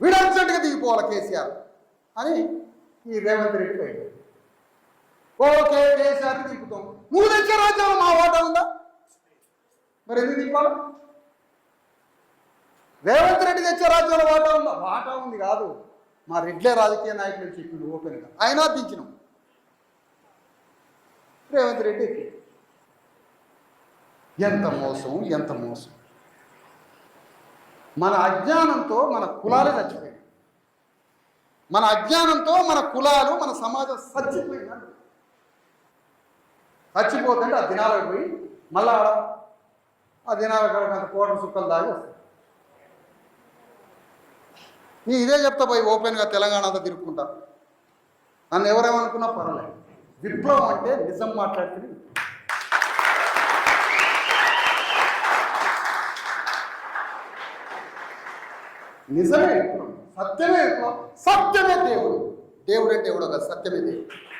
వీడు అర్జెంటుగా దిగిపోవాలి కేసీఆర్ అని ఈ రేవంత్ రెడ్డి పోయాడు ఓకే కేసీఆర్ దిగుతాం. నువ్వు తెచ్చే రాజ్యాంగం మా వాటా ఉందా? మరి ఎందుకు దిగిపోవాలి రేవంత్ రెడ్డి తెచ్చే రాజ్యంలో వాటా ఉందా? వాటా ఉంది కాదు. మా రెడ్లే రాజకీయ నాయకులు చెప్పిండు ఓపెన్గా. అయినా దించినాం. రేవంత్ రెడ్డి ఎంత మోసం ఎంత మోసం. మన అజ్ఞానంతో మన కులాలే చచ్చిపోయాయి మన అజ్ఞానంతో మన కులాలు మన సమాజం చచ్చిపోయింది చచ్చిపోతుంటే ఆ దినాలకు పోయి మళ్ళా ఆ దినాల అంత కోటలు సుక్కలు దాగి వస్తాయి. నీ ఇదే చెప్తా పోయి ఓపెన్గా తెలంగాణ అంతా తిరుక్కుంటా. నన్ను ఎవరేమనుకున్నా పర్వాలేదు. విప్లవం అంటే నిజం మాట్లాడుతుంది. నిజమే విప్లవం సత్యమే విప్లవం సత్యమే దేవుడు. దేవుడు అంటే ఎవడో కాదు సత్యమే దేవుడు.